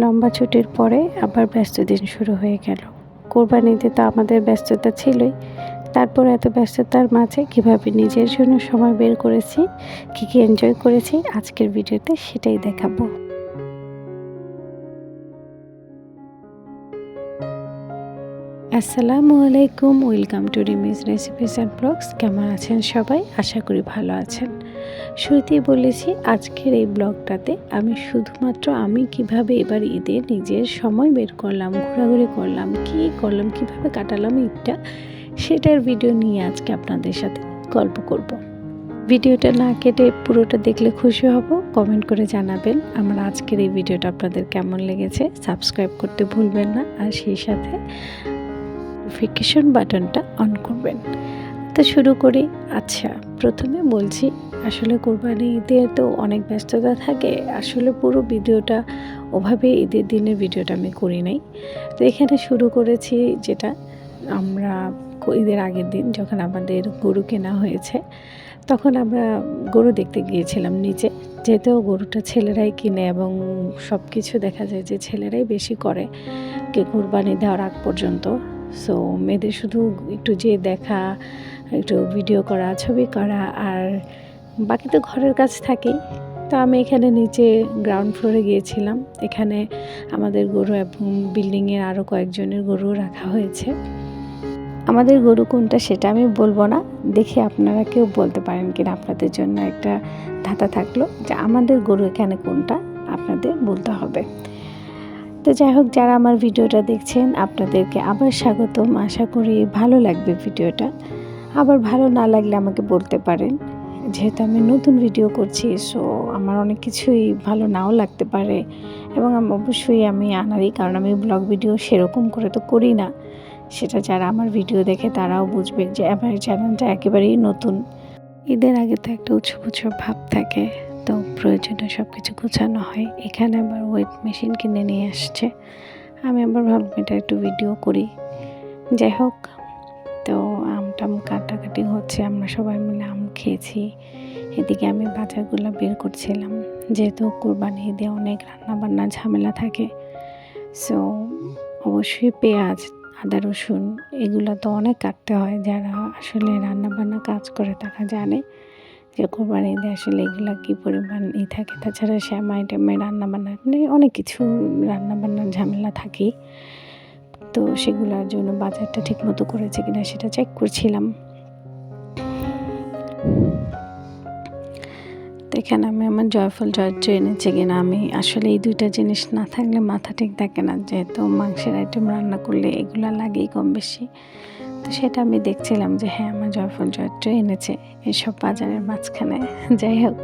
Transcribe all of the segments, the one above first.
লম্বা ছুটির পরে আবার ব্যস্ত দিন শুরু হয়ে গেল। কোরবানিতে তো আমাদের ব্যস্ততা ছিলই। তারপর এত ব্যস্ততার মাঝে কীভাবে নিজের জন্য সময় বের করেছি, কী কী এনজয় করেছি, আজকের ভিডিওতে সেটাই দেখাবো। আসসালামু আলাইকুম, welcome to Rimi's recipes and blogs কেমন আছেন সবাই? আশা করি ভালো আছেন। শুরুতেই বলেছি, আজকের এই ব্লগটাতে আমি শুধুমাত্র আমি কীভাবে এবার ঈদে নিজের সময় বের করলাম, ঘোরাঘুরি করলাম, কি করলাম, কীভাবে কাটালাম ঈদটা, সেটার ভিডিও নিয়ে আজকে আপনাদের সাথে গল্প করব। ভিডিওটা না কেটে পুরোটা দেখলে খুশি হব কমেন্ট করে জানাবেন আমার আজকের এই ভিডিওটা আপনাদের কেমন লেগেছে সাবস্ক্রাইব করতে ভুলবেন না, আর সেই সাথে নোটিফিকেশন বাটনটা অন করবেন তো শুরু করি আচ্ছা প্রথমে বলছি আসলে কোরবানি ঈদের তো অনেক ব্যস্ততা থাকে। আসলে পুরো ভিডিওটা ওভাবে ঈদের দিনের ভিডিওটা আমি করি নাই। তো এখানে শুরু করেছি যেটা আমরা ঈদের আগের দিন যখন আমাদের গরু কেনা হয়েছে, তখন আমরা গরু দেখতে গিয়েছিলাম নিচে। যেহেতু গরুটা ছেলেরাই কিনে এবং সব কিছু দেখা যায় যে ছেলেরাই বেশি করে কে কোরবানি দেওয়ার আগ পর্যন্ত। সো মেয়েদের শুধু একটু যে দেখা, একটু ভিডিও করা, ছবি করা আর বাকি তো ঘরের কাজ থাকেই। তো আমি এখানে নিচে গ্রাউন্ড ফ্লোরে গিয়েছিলাম। এখানে আমাদের গরু এবং বিল্ডিংয়ের আরও কয়েকজনের গরু রাখা হয়েছে। আমাদের গরু কোনটা সেটা আমি বলব না। দেখে আপনারা কেউ বলতে পারেন কিনা আপনাদের জন্য একটা ধাতা থাকল যে আমাদের গরু এখানে কোনটা আপনাদের বলতে হবে। তো যাই হোক, যারা আমার ভিডিওটা দেখছেন, আপনাদেরকে আবার স্বাগতম। আশা করি ভালো লাগবে ভিডিওটা। আবার ভালো না লাগলে আমাকে বলতে পারেন। যেহেতু আমি নতুন ভিডিও করছি সো আমার অনেক কিছুই ভালো নাও লাগতে পারে। এবং অবশ্যই আমি আনারই, কারণ আমি ব্লগ ভিডিও সেরকম করে তো করি না। সেটা যারা আমার ভিডিও দেখে, তারাও বুঝবে যে আমার চ্যানেলটা একেবারেই নতুন। ঈদের আগে তো একটা উৎসব উৎসব ভাব থাকে, তো প্রয়োজনীয় সব কিছু গোছানো হয়। এখানে আবার ওয়েট মেশিন কিনে নিয়ে আসছে। আমি আবার ভাবলাম এটা একটু ভিডিও করি। যাই হোক, তো আমটাম কাটাকাটি হচ্ছে, আমরা সবাই মিলে আম খেয়েছি। এদিকে আমি বাজারগুলো বের করছিলাম। যেহেতু কোরবানি ঈদে অনেক রান্নাবান্না ঝামেলা থাকে সো অবশ্যই পেঁয়াজ, আদা, রসুন এগুলো তো অনেক কাটতে হয়। যারা আসলে রান্নাবান্না কাজ করে তারা জানে যে কোরবানি ঈদে আসলে এগুলো কী পরিমাণ ই থাকে। তাছাড়া শ্যামা আইটেমে রান্নাবান্না মানে অনেক কিছু রান্নাবান্নার ঝামেলা থাকেই। তো সেগুলোর জন্য বাজারটা ঠিক মতো করেছে কিনা সেটা চেক করছিলাম। এখানে আমি আমার জয়ফল জয়ত্র এনেছে কিনা আমি আসলে এই দুইটা জিনিস না থাকলে মাথা ঠিক থাকে না, যেহেতু মাংসের আইটেম রান্না করলে এগুলো লাগেই কম বেশি। তো সেটা আমি দেখছিলাম যে হ্যাঁ আমার জয়ফল জয়ত্র এনেছে এসব বাজারের মাঝখানে। যাই হোক,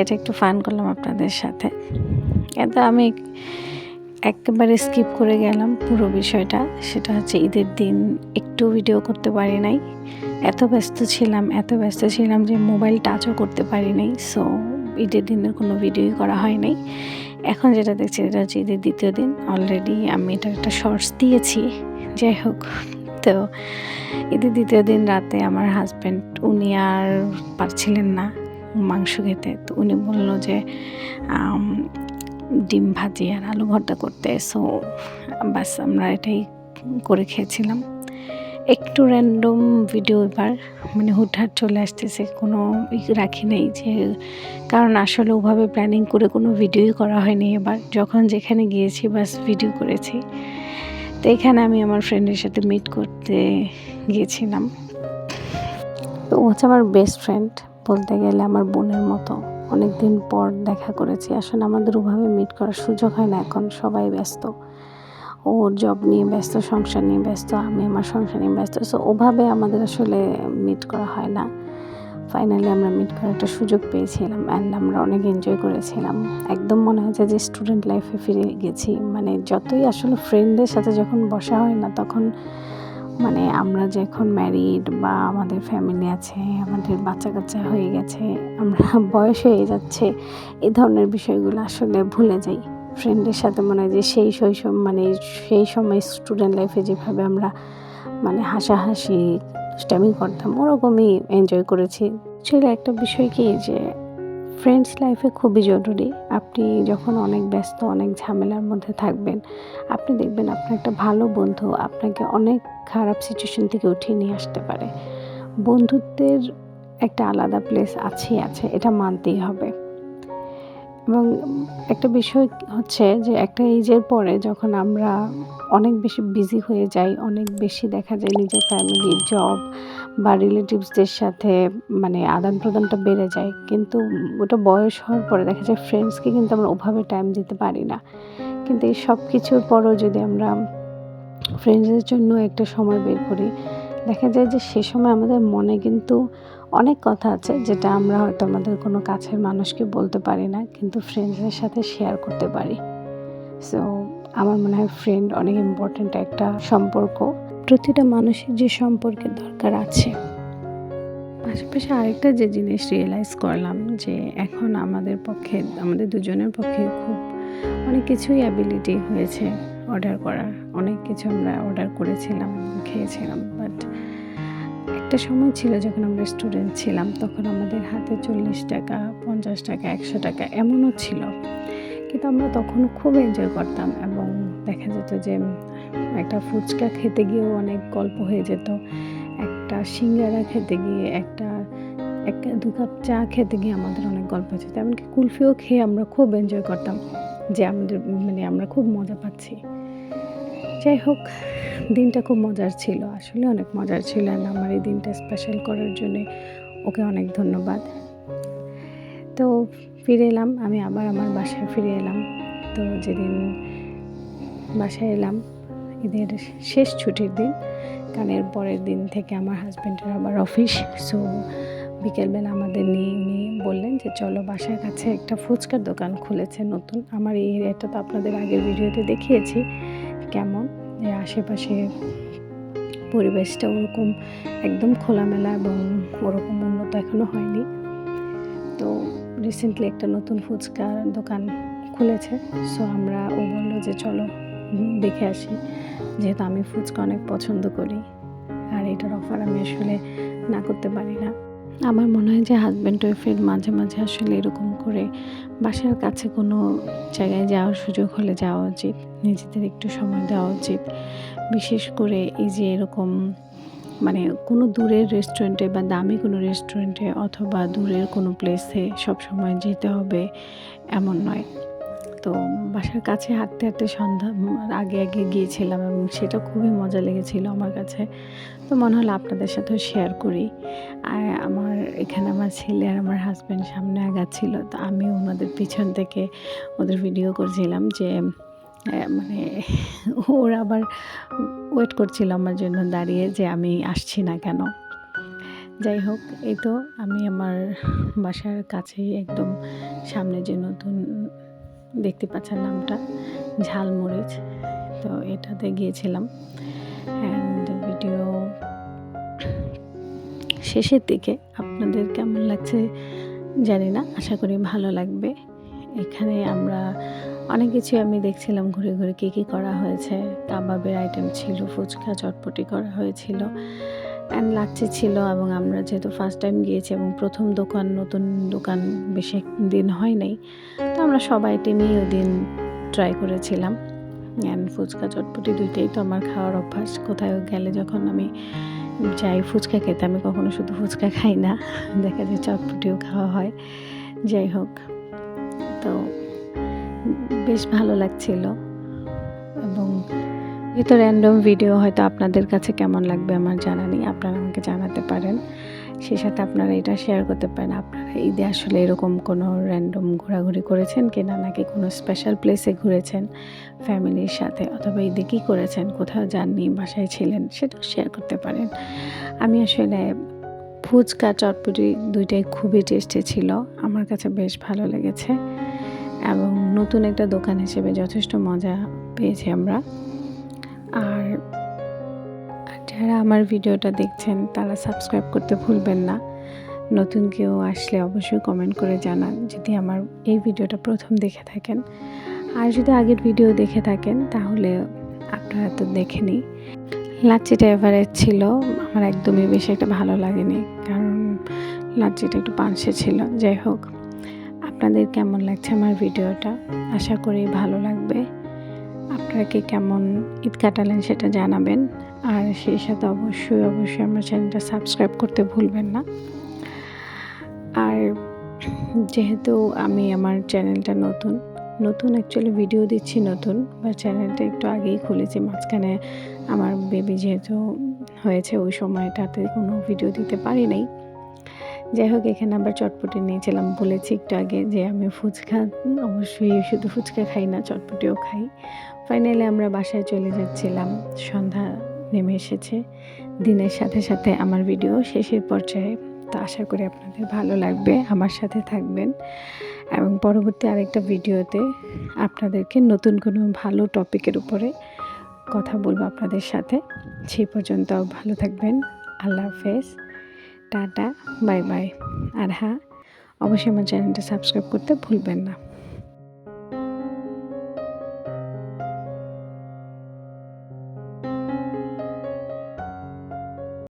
এটা একটু ফান করলাম আপনাদের সাথে। এত আমি একেবারে স্কিপ করে গেলাম পুরো বিষয়টা। সেটা হচ্ছে ঈদের দিন একটু ভিডিও করতে পারি নাই। এত ব্যস্ত ছিলাম, এত ব্যস্ত ছিলাম যে মোবাইল টাচও করতে পারি নাই। সো ঈদের দিনের কোনো ভিডিওই করা হয় নাই। এখন যেটা দেখছি, এটা হচ্ছে ঈদের দ্বিতীয় দিন। অলরেডি আমি এটা একটা শর্টস দিয়েছি। যাই হোক, তো ঈদের দ্বিতীয় দিন রাতে আমার হাজব্যান্ড উনি আর পারছিলেন না মাংস খেতে। তো উনি বলল যে ডিম ভাজি আর আলু ভর্তা করতে। সো বাস আমরা এটাই করে খেয়েছিলাম। একটু র্যান্ডম ভিডিও এবার মানে হুটহাট চলে আসতেছে, কোনো রাখি নেই যে, কারণ আসলে ওভাবে প্ল্যানিং করে কোনো ভিডিওই করা হয়নি এবার। যখন যেখানে গিয়েছি, বাস ভিডিও করেছি। তো এখানে আমি আমার ফ্রেন্ডের সাথে মিট করতে গিয়েছিলাম। তো ও হচ্ছে আমার বেস্ট ফ্রেন্ড বলতে গেলে আমার বোনের মতো। অনেক দিন পর দেখা করেছি। আসলে আমাদের ওভাবে মিট করার সুযোগ হয় না, এখন সবাই ব্যস্ত। ওর জব নিয়ে ব্যস্ত, সংসার নিয়ে ব্যস্ত, আমি আমার সংসার নিয়ে ব্যস্ত। সো ওভাবে আমাদের আসলে মিট করা হয় না। ফাইনালি আমরা মিট করার একটা সুযোগ পেয়েছিলাম অ্যান্ড আমরা অনেক এনজয় করেছিলাম। একদম মনে হয়েছে যে স্টুডেন্ট লাইফে ফিরে গেছি। মানে যতই আসলে ফ্রেন্ডদের সাথে যখন বসা হয় না, তখন মানে আমরা যখন ম্যারিড বা আমাদের ফ্যামিলি আছে, আমাদের বাচ্চা কাচ্চা হয়ে গেছে, আমরা বয়স হয়ে যাচ্ছে এই ধরনের বিষয়গুলো আসলে ভুলে যাই। ফ্রেন্ডের সাথে মনে হয় যে সেই শৈশব মানে সেই সময় স্টুডেন্ট লাইফে যেভাবে আমরা মানে হাসাহাসি স্ট্যামিং করতাম, ওরকমই এনজয় করেছি। ছিল একটা বিষয় কি যে ফ্রেন্ডস লাইফে খুবই জরুরি। আপনি যখন অনেক ব্যস্ত, অনেক ঝামেলার মধ্যে থাকবেন, আপনি দেখবেন আপনার একটা ভালো বন্ধু আপনাকে অনেক খারাপ সিচুয়েশন থেকে উঠিয়ে নিয়ে আসতে পারে। বন্ধুত্বের একটা আলাদা প্লেস আছেই, আছে। এটা মানতেই হবে। এবং একটা বিষয় হচ্ছে যে একটা এইজের পরে যখন আমরা অনেক বেশি বিজি হয়ে যাই, অনেক বেশি দেখা যায় নিজের ফ্যামিলি জব বা রিলেটিভসদের সাথে মানে আদান প্রদানটা বেড়ে যায়। কিন্তু ওটা বয়স হওয়ার পরে দেখা যায় ফ্রেন্ডসকে কিন্তু আমরা ওভাবে টাইম দিতে পারি না। কিন্তু এই সব কিছুর পরও যদি আমরা ফ্রেন্ডসদের জন্য একটা সময় বের করি, দেখা যায় যে সে সময় আমাদের মনে কিন্তু অনেক কথা আছে যেটা আমরা হয়তো আমাদের কোনো কাছের মানুষকে বলতে পারি না, কিন্তু ফ্রেন্ডসদের সাথে শেয়ার করতে পারি। সো আমার মনে হয় ফ্রেন্ড অনেক ইম্পর্ট্যান্ট একটা সম্পর্ক। প্রতিটা মানুষের যে সম্পর্কের দরকার আছে। পাশাপাশি আরেকটা যে জিনিস রিয়েলাইজ করলাম যে এখন আমাদের পক্ষে, আমাদের দুজনের পক্ষে খুব অনেক কিছুই অ্যাবিলিটি হয়েছে অর্ডার করার। অনেক কিছু আমরা অর্ডার করেছিলাম, খেয়েছিলাম বাট একটা সময় ছিল যখন আমরা স্টুডেন্ট ছিলাম, তখন আমাদের হাতে চল্লিশ টাকা, পঞ্চাশ টাকা, একশো টাকা এমনও ছিল। কিন্তু আমরা তখনও খুব এনজয় করতাম এবং দেখা যেত যে একটা ফুচকা খেতে গিয়েও অনেক গল্প হয়ে যেত। একটা সিঙ্গারা খেতে গিয়ে, একটা এক দু কাপ চা খেতে গিয়ে আমাদের অনেক গল্প হয়ে যেত। এমনকি কুলফিও খেয়ে আমরা খুব এনজয় করতাম যে আমাদের মানে আমরা খুব মজা পাচ্ছি। যাই হোক, দিনটা খুব মজার ছিল। আসলে অনেক মজার ছিল আর আমার এই দিনটা স্পেশাল করার জন্য ওকে অনেক ধন্যবাদ। তো ফিরে এলাম, আমি আবার আমার বাসায় ফিরে এলাম। তো যেদিন বাসায় এলাম, ঈদের শেষ ছুটির দিন, কারণ এর পরের দিন থেকে আমার হাজব্যান্ডের আবার অফিস সো বিকেলবেলা আমাদের নিয়ে নিয়ে বললেন যে, চলো বাসার কাছে একটা ফুচকার দোকান খুলেছে নতুন। আমার এই এরিয়াটা তো আপনাদের আগের ভিডিওতে দেখিয়েছি। কেমন? যে আশেপাশে পরিবেশটা ওরকম একদম খোলামেলা এবং ওরকম উন্নত এখনও হয়নি। তো রিসেন্টলি একটা নতুন ফুচকার দোকান খুলেছে। সো আমরা ও বলল যে চলো দেখে আসি। যেহেতু আমি ফুচকা অনেক পছন্দ করি, আর এটার অফার আমি আসলে না করতে পারি না। আমার মনে হয় যে হাজব্যান্ড ওয়াইফের মাঝে মাঝে আসলে এরকম করে বাসার কাছে কোনো জায়গায় যাওয়ার সুযোগ হলে যাওয়া উচিত, নিজেদের একটু সময় দেওয়া উচিত। বিশেষ করে এই যে এরকম মানে কোনো দূরের রেস্টুরেন্টে বা দামি কোনো রেস্টুরেন্টে অথবা দূরের কোনো প্লেসে সব সময় যেতে হবে এমন নয়। তো বাসার কাছে হাঁটতে হাঁটতে সন্ধ্যা আগে আগে গিয়েছিলাম এবং সেটা খুবই মজা লেগেছিল আমার কাছে। তো মনে হলো আপনাদের সাথেও শেয়ার করি। আর আমার এখানে আমার ছেলে আর আমার হাজব্যান্ড সামনে আগাচ্ছিল। তো আমি ওনাদের পিছন থেকে ওদের ভিডিও করছিলাম যে মানে ওরা আবার ওয়েট করছিল আমার জন্য দাঁড়িয়ে যে আমি আসছি না কেন। যাই হোক, এই তো আমি আমার বাসার কাছেই একদম সামনে যে নতুন দেখতে পাচ্ছেন নামটা, ঝালমরিচ। তো এটাতে গিয়েছিলাম। অ্যান্ড ভিডিও শেষের দিকে আপনাদের কেমন লাগছে জানি না, আশা করি ভালো লাগবে। এখানে আমরা অনেক কিছু আমি দেখছিলাম, ঘুরে ঘুরে কী কী করা হয়েছে। কাবাবের আইটেম ছিল, ফুচকা চটপটি করা হয়েছিল। অ্যান্ড লাগছে ছিল এবং আমরা যেহেতু ফার্স্ট টাইম গিয়েছি এবং প্রথম দোকান, নতুন দোকান বেশি দিন হয় নাই, তো আমরা সব আইটেমই ওই দিন ট্রাই করেছিলাম। অ্যান্ড ফুচকা চটপটি দুইটাই তো আমার খাওয়ার অভ্যাস। কোথাও গেলে যখন আমি যাই ফুচকা খেতে, আমি কখনো শুধু ফুচকা খাই না, দেখা যায় চটপটিও খাওয়া হয়। যাই হোক, তো বেশ ভালো লাগছিল। এবং যেহেতু র্যান্ডম ভিডিও হয়তো আপনাদের কাছে কেমন লাগবে আমার জানা নেই, আপনারা আমাকে জানাতে পারেন। সেই সাথে আপনারা এটা শেয়ার করতে পারেন, আপনারা ঈদে আসলে এরকম কোনো র্যান্ডম ঘোরাঘুরি করেছেন কি না নাকি কোনো স্পেশাল প্লেসে ঘুরেছেন ফ্যামিলির সাথে, অথবা ঈদে কী করেছেন, কোথাও যাননি, বাসায় ছিলেন, সেটাও শেয়ার করতে পারেন। আমি আসলে ফুচকা, চটপটি দুইটাই খুবই টেস্টি ছিল, আমার কাছে বেশ ভালো লেগেছে। এবং নতুন একটা দোকান হিসেবে যথেষ্ট মজা পেয়েছি আমরা। আর যারা আমার ভিডিওটা দেখছেন, তারা সাবস্ক্রাইব করতে ভুলবেন না। নতুন কেউ আসলে অবশ্যই কমেন্ট করে জানান যদি আমার এই ভিডিওটা প্রথম দেখে থাকেন। আর যদি আগের ভিডিও দেখে থাকেন, তাহলে আপনারা তো দেখেনি লাচ্ছিটা এভারেজ ছিল, আমার একদমই বেশি একটা ভালো লাগেনি। কারণ লাচ্ছিটা একটু পানসে ছিল। যাই হোক, আপনাদের কেমন লাগছে আমার ভিডিওটা? আশা করি ভালো লাগবে। আপনারা কে কেমন ঈদ কাটালেন সেটা জানাবেন। আর সেই সাথে অবশ্যই অবশ্যই আমার চ্যানেলটা সাবস্ক্রাইব করতে ভুলবেন না। আর যেহেতু আমি আমার চ্যানেলটা নতুন নতুন অ্যাকচুয়ালি ভিডিও দিচ্ছি নতুন, বা চ্যানেলটা একটু আগেই খুলেছি, মাঝখানে আমার বেবি যেহেতু হয়েছে, ওই সময়টাতে কোনো ভিডিও দিতে পারি নাই। যাই হোক, এখানে আবার চটপটি নিয়েছিলাম। বলেছি একটু আগে যে আমি ফুচকা, অবশ্যই শুধু ফুচকা খাই না, চটপটিও খাই। ফাইনালি আমরা বাসায় চলে যাচ্ছিলাম। সন্ধ্যা নেমে এসেছে। দিনের সাথে সাথে আমার ভিডিও শেষের পর্যায়ে। তো আশা করি আপনাদের ভালো লাগবে। আমার সাথে থাকবেন। এবং পরবর্তী আরেকটা ভিডিওতে আপনাদেরকে নতুন কোনো ভালো টপিকের উপরে কথা বলব আপনাদের সাথে। সেই পর্যন্ত ভালো থাকবেন। আল্লাহ হাফেজ। Tata bye bye. আর হ্যাঁ অবশ্যই আমার চ্যানেলটা সাবস্ক্রাইব করতে ভুলবেন না।